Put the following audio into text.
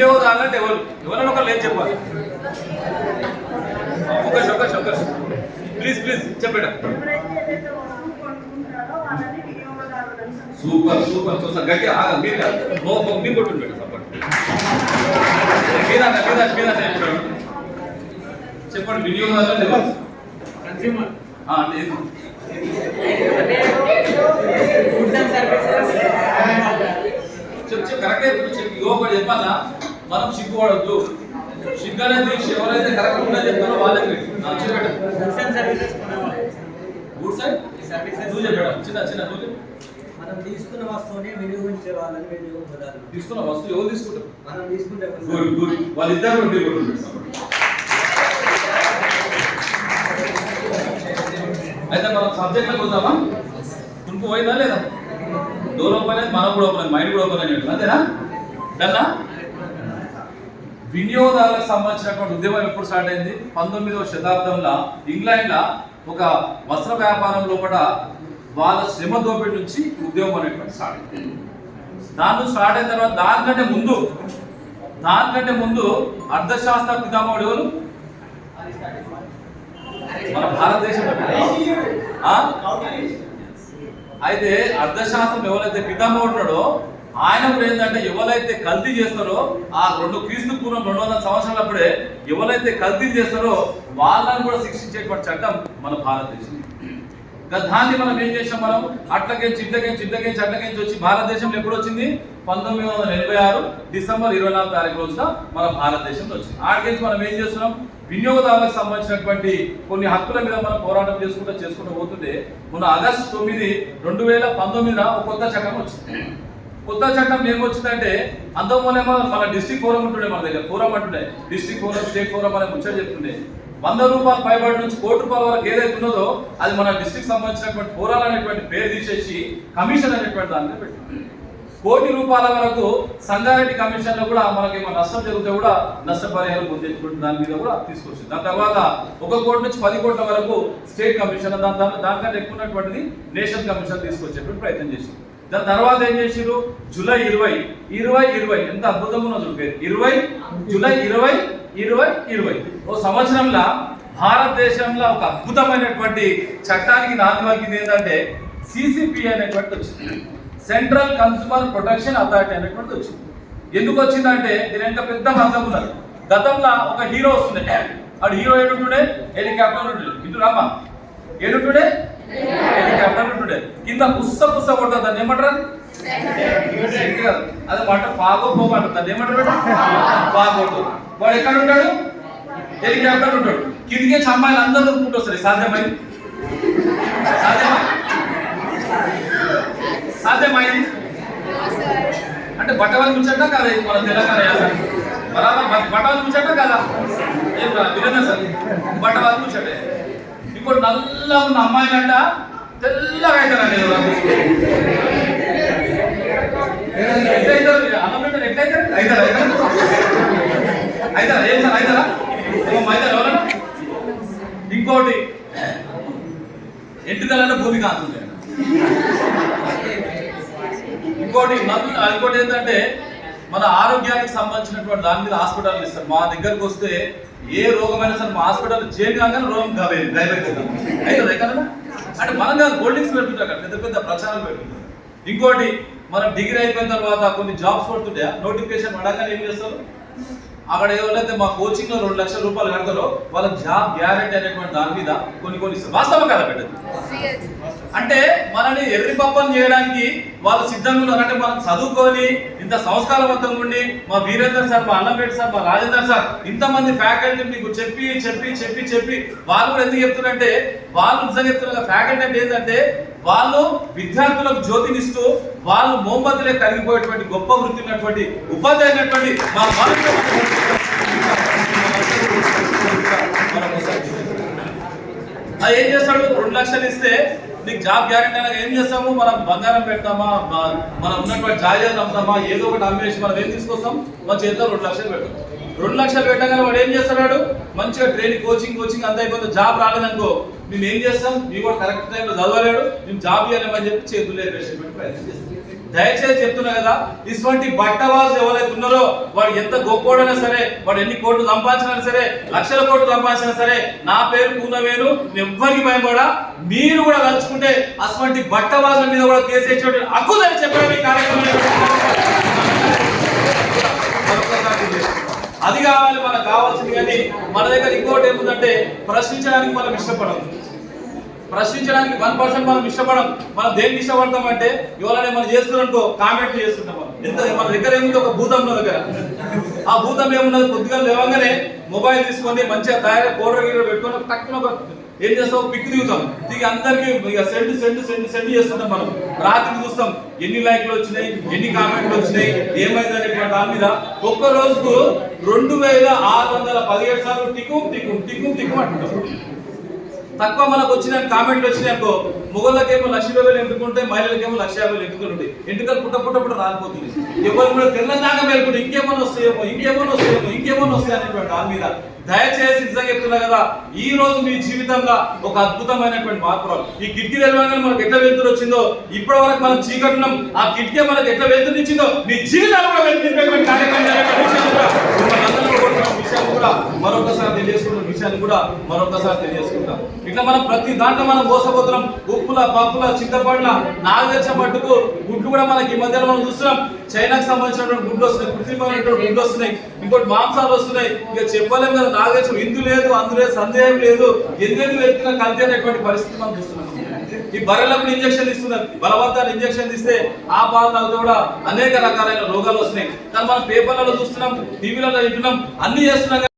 వినియోగదారులు అంటే ఎవరు? ఎవరైనా ఒకరు లేదు చెప్పాలి. ఒక ఒక ఒక ప్లీజ్ ప్లీజ్ చెప్పండి సూపర్ సూపర్ చూసా గట్టి ఆగ మీరు? కాదు. ఓ ఓ, సపోర్ట్. చెప్పండి. చెప్పండి వినియోగదారులు ఎవరు? కన్స్యూమర్ అంటే ఫుడ్స్ అండ్ సర్వీసెస్ చెప్పు కరెక్ట్ చెప్పి యువకుడు చెప్పాలా? మనం సిగ్గుపడద్దు. సిగ్గు అనేది ఎవరైతే కరెక్ట్ ఉందో చెప్తారో వాళ్ళకి చెప్పండి గుడ్ సైడ్ నువ్వు చెప్పాడు చిన్న చిన్న నువ్వు. మనం తీసుకున్న వస్తువుని వినియోగించే వాళ్ళని వినియోగదారులు తీసుకున్న వస్తువు ఎవరు తీసుకుంటారు? మనం తీసుకుంటే గుడ్ గుడ్ వాళ్ళిద్దరు అయితే మనం సబ్జెక్ట్లోకి వద్దామా కునుకు పోయిందా లేదా? డోర్ ఓపెన్ అయింది మనకు కూడా ఓపెన్ మైండ్ కూడా ఓపెన్ అయ్యింది అంతేనా? డన్నా వినియోగదారులకు సంబంధించినటువంటి ఉద్యమం ఎప్పుడు స్టార్ట్ అయింది? పంతొమ్మిదవ శతాబ్దంలో ఇంగ్లాండ్లో ఒక వస్త్ర వ్యాపారం లోపల వాళ్ళ శ్రమ దోపిడి నుంచి ఉద్యమం అనేటువంటి స్టార్ట్ అయింది. దాని స్టార్ట్ అయిన తర్వాత దానికంటే ముందు దానికంటే ముందు అర్థశాస్త్ర పితామహుడు ఎవరు? మన భారతదేశం అయితే అర్థశాస్త్రం ఎవరైతే పితామహుడు ఆయన కూడా ఏంటంటే ఎవరైతే కల్తీ చేస్తారో ఆ రెండు క్రీస్తు పూర్వం రెండు వందల సంవత్సరాలప్పుడే ఎవరైతే కల్తీ చేస్తారో వాళ్ళని కూడా శిక్షించేటువంటి చట్టం మన భారతదేశం. దాన్ని మనం ఏం చేసాం మనం? అట్లకేంచి ఇట్లకేంచి ఇట్లకేంచి అట్లకేంచి వచ్చి భారతదేశంలో ఎప్పుడు వచ్చింది? పంతొమ్మిది వందల ఎనభై ఆరు డిసెంబర్ ఇరవై నాలుగు తారీఖు రోజున మన భారతదేశంలో వచ్చింది. ఆడికించి మనం ఏం చేస్తున్నాం? వినియోగదారులకు సంబంధించినటువంటి కొన్ని హక్కుల మీద మనం పోరాటం చేసుకుంటూ చేసుకుంటూ పోతుంటే మొన్న ఆగస్టు తొమ్మిది రెండు వేల పంతొమ్మిదిన ఒక కొత్త చట్టం వచ్చింది. కొత్త చట్టం ఏం వచ్చిందంటే అంతమూలేమో మన డిస్ట్రిక్ట్ ఫోరం ఉంటుండే మన దగ్గర ఫోరం అంటుండే. డిస్ట్రిక్ట్ ఫోరం స్టేట్ ఫోరం అనే ముచ్చట చెప్తుండే. వంద రూపాయల పైబడి నుంచి కోటి రూపాయల వరకు ఏదైతే ఉన్నదో అది మన డిస్టిక్ సంబంధించినటువంటి ఫోరాలు అనేటువంటి పేరు తీసేసి కమిషన్ అనేటువంటి దాన్ని పెట్టింది. కోటి రూపాయల వరకు సంగారెడ్డి కమిషన్లో కూడా మనకి మన నష్టం జరిగితే కూడా నష్టపరిహారం పొందేటువంటి దాని మీద కూడా తీసుకొచ్చింది. దాని తర్వాత ఒక కోటి నుంచి పది కోట్ల వరకు స్టేట్ కమిషన్ దాని దాని- దానికంటే ఎక్కువ ఉన్నటువంటిది నేషనల్ కమిషన్ తీసుకొచ్చేటువంటి ప్రయత్నం చేసింది. దాని తర్వాత ఏం చేసిరు జూలై ఇరవై ఇరవై ఇరవై. ఎంత అద్భుతంగా ఉన్నది ఇరవై జూలై ఇరవై ఇరవై ఇరవై. ఓ సంవత్సరంలో భారతదేశంలో ఒక అద్భుతమైనటువంటి చట్టానికి నాంది ఏంటంటే సిసిపి అనేటువంటి వచ్చింది. సెంట్రల్ కన్స్యూమర్ ప్రొటెక్షన్ అథారిటీ అనేటువంటి వచ్చింది. ఎందుకు వచ్చిందంటే దీని ఎంత పెద్ద మందం ఉన్నది. గతంలో ఒక హీరో వస్తుండే. ఆడు హీరో ఏడుంటుండే? హెలికాప్టర్ ఉంటుండే. ఇటు రామా ఏడుంటుండే? హెలికాప్టర్ కింద పుస్స పుస్స కొడుతుంది దాన్ని ఏమంటారు? అదే అది మాట పాగో పోగో అంటారు. దాన్ని ఏమంటారు పాగోటు వాడు ఎక్కడ ఉంటాడు? హెలికాప్టర్ ఉంటాడు. కిందికి అమ్మాయిలు అందరూ దొరుకుంటూ వస్తారు. సాధ్యమై సాధ్యమైంది? అంటే బట్టవాళ్ళు ముచ్చట కాదా ఇది మన తెలంగాణ యాస బరాబర్ బ- బట్టవాళ్ళు ముచ్చట ఏం విధంగా సార్. బట్టవాళ్ళు కూర్చోటే. ఇంకోటి నల్ల ఉన్న అమ్మాయిలంట తెల్లగా అవుతారండి ఎట్లయితారు అన్నం పెట్టారు ఎట్లయితారు? అవుతారా అవుతారా? ఏం సార్ అవుతారా? ఏమో అవుతారా ఎవరన్నా? ఇంకోటి ఎంటుకలలో భూమి కాదు ఇంకోటి నన్ను ఇంకోటి ఏంటంటే మన ఆరోగ్యానికి సంబంధించినటువంటి దాని మీద హాస్పిటల్ ఇస్తారు. మా దగ్గరకు వస్తే ఏ రోగమైనా సరే మా హాస్పిటల్ చేంజ్ కాగానే రోగం కావే డైవర్ట్ అవుతుంది ఎక్కడ అంటే మనం కాదు హోల్డింగ్స్ పెడుతుంటాం అక్కడ పెద్ద పెద్ద ప్రచారాలు పెడుతుంటాం ఇంకోటి మనం డిగ్రీ అయిపోయిన తర్వాత కొన్ని జాబ్స్ పడుతుంటే నోటిఫికేషన్ పడగానే ఏం చేస్తారు? అక్కడ ఎవరైతే మా కోచింగ్లో రెండు లక్షల రూపాయలు కడతారో వాళ్ళ జాబ్ గ్యారెంటీ అనేటువంటి దాని మీద కొన్ని కొన్ని వాస్తవం కదా పెట్టదు అంటే మనని ఎర్రి పప్పని చేయడానికి వాళ్ళు సిద్ధంగా ఉన్నారు అంటే మనం చదువుకొని ఇంత సంస్కారవంతంగా ఉండి మా వీరేందర్ సార్ మా అన్నంపేట సార్ మా రాజేందర్ సార్ ఇంతమంది ఫ్యాకల్టీ మీకు చెప్పి చెప్పి చెప్పి చెప్పి వాళ్ళు కూడా ఎందుకు చెప్తున్నారంటే వాళ్ళు నిజంగా చెప్తున్నారు ఫ్యాకల్టీ అంటే ఏంటంటే వాళ్ళు విద్యార్థులకు జ్యోతినిస్తూ వాళ్ళు మోంబత్తులే కలిగిపోయేటువంటి గొప్ప వృత్తి ఉన్నటువంటి ఉపాధ్యాయులు అయినటువంటి మా ఏం చేస్తాడు? రెండు లక్షలు ఇస్తే నీకు జాబ్ గ్యారెంటీ అనగా ఏం చేస్తాము? మనం బంగారం పెడతామా? మనం ఉన్నటువంటి జాయిదాలు అమ్ముతామా? ఏదో ఒకటి అమ్మేసి మనం ఏం తీసుకొస్తాం? మన చేతిలో రెండు లక్షలు పెడతాం. రెండు లక్షలు పెట్టగానే వాడు ఏం చేస్తున్నాడు మంచిగా ట్రైనింగ్ కోచింగ్ కోచింగ్ అంతా అయిపోతే జాబ్ రాలేదనుకో మేము ఏం చేస్తాం? మీ కూడా కరెక్ట్ టైంలో చదవలేడు. మేము జాబ్ ఇవ్వలేమని చెప్పి చేతులు ఎగరేసేటువంటి ప్రయత్నం చేస్తాం. దయచేసి చెప్తున్నా కదా ఇటువంటి బట్టవాళ్ళు ఎవరైతే ఉన్నారో వాడు ఎంత గొప్పోడైనా సరే వాడు ఎన్ని కోట్లు సంపాదించినా సరే లక్షల కోట్లు సంపాదించినా సరే నా పేరు పూనవేను ఎవ్వరికి భయపడా మీరు కూడా తలుచుకుంటే అటువంటి బట్టవాళ్ళ మీద కూడా కేసు వేసేటువంటి హక్కు లేదని చెప్పడం ఈ కార్యక్రమం. అది కావాలి మనకు కావాల్సింది కానీ మన దగ్గర ఇంకోటి ఏముందంటే ప్రశ్నించడానికి మనం ఇష్టపడదు ప్రశ్నించడానికి వన్ పర్సెంట్ మనం ఇష్టపడం మనం దేనికి ఇష్టపడతాం అంటే ఎవరైనా మనం చేస్తున్నారనుకో కామెంట్ చేస్తుంటాం మనం. ఎంత మన దగ్గర ఏముంది? ఒక భూతం దగ్గర. ఆ భూతం ఏమున్నది? కొద్దిగా లేవగానే మొబైల్ తీసుకొని మంచిగా తయారు పౌడర్ గీడర్ పెట్టుకొని తక్కువ ఒక ఏం చేస్తాం పిక్ దిగుతాం దిగి అందరికి ఇక సెండ్ సెండ్ సెండ్ సెండ్ చేస్తుంటాం మనం. రాత్రి చూస్తాం ఎన్ని లైక్లు వచ్చినాయి ఎన్ని కామెంట్లు వచ్చినాయి ఏమైంది అనేటువంటి దాని మీద ఒక్క రోజుకు రెండు వేల ఆరు వందల పదిహేడు సార్లు టికు టికు టికు టికు అంటుంటాం. తక్కువ మనకు వచ్చిన కామెంట్లు వచ్చినాయనుకో మొగోళ్ళకేమో లక్ష రూపాయలు ఎంటుకుంటే మహిళలకేమో లక్ష యాభై ఎంటుకలు ఉంటాయి. ఎంటుకలు పుట్ట పుట్ట పుట్ట రాలిపోతుంది. ఎవరు కూడా తెల్లదాకా మేలుకుంటే ఇంకేమైనా వస్తాయేమో ఇంకేమైనా వస్తాయేమో ఇంకేమైనా వస్తాయి అనేటువంటి దాని మీద దయచేసి నిజంగా చెప్తున్నా కదా ఈ రోజు మీ జీవితంలో ఒక అద్భుతమైనటువంటి మార్పు ఈ కిటికీ తెలవగానే మనకు ఎట్లా వెళ్తురు వచ్చిందో ఇప్పటి వరకు మనం చీకటున్నాం ఆ కిటికీ మనకు ఎట్లా వెళ్తునిచ్చిందో మీ జీవితాలు కూడా వెళ్తున్నటువంటి కార్యక్రమం కూడా మరొకసారి తెలియజేసుకుంటున్నాం విషయాన్ని కూడా మరొకసారి తెలియజేసుకుంటాం. ఇట్లా మనం ప్రతి దాంట్లో మనం మోసపోతున్నాం. ఉప్పుల పప్పుల చింతపండ్ల నాగదర్శ మట్టుకు గుడ్లు కూడా మనకి ఈ మధ్యలో మనం చూస్తున్నాం. చైనాకి సంబంధించినటువంటి గుడ్లు వస్తున్నాయి కృత్రిమైనటువంటి గుడ్లు వస్తున్నాయి ఇంకోటి మాంసాలు వస్తున్నాయి. ఇక చెప్పలేము కదా నాగదర్శం ఇందు లేదు అందులో సందేహం లేదు. ఎందుకు వ్యక్తిగా కలిసి అనేటువంటి పరిస్థితి మనం చూస్తున్నాం. ఈ బర్రెలకు ఇంజక్షన్ ఇస్తున్నారు. బలవంతాలు ఇంజక్షన్ ఇస్తే ఆ పాలు కూడా అనేక రకాలైన రోగాలు వస్తున్నాయి. కానీ మనం పేపర్లలో చూస్తున్నాం టీవీలలో వింటున్నాం అన్ని చేస్తున్నాం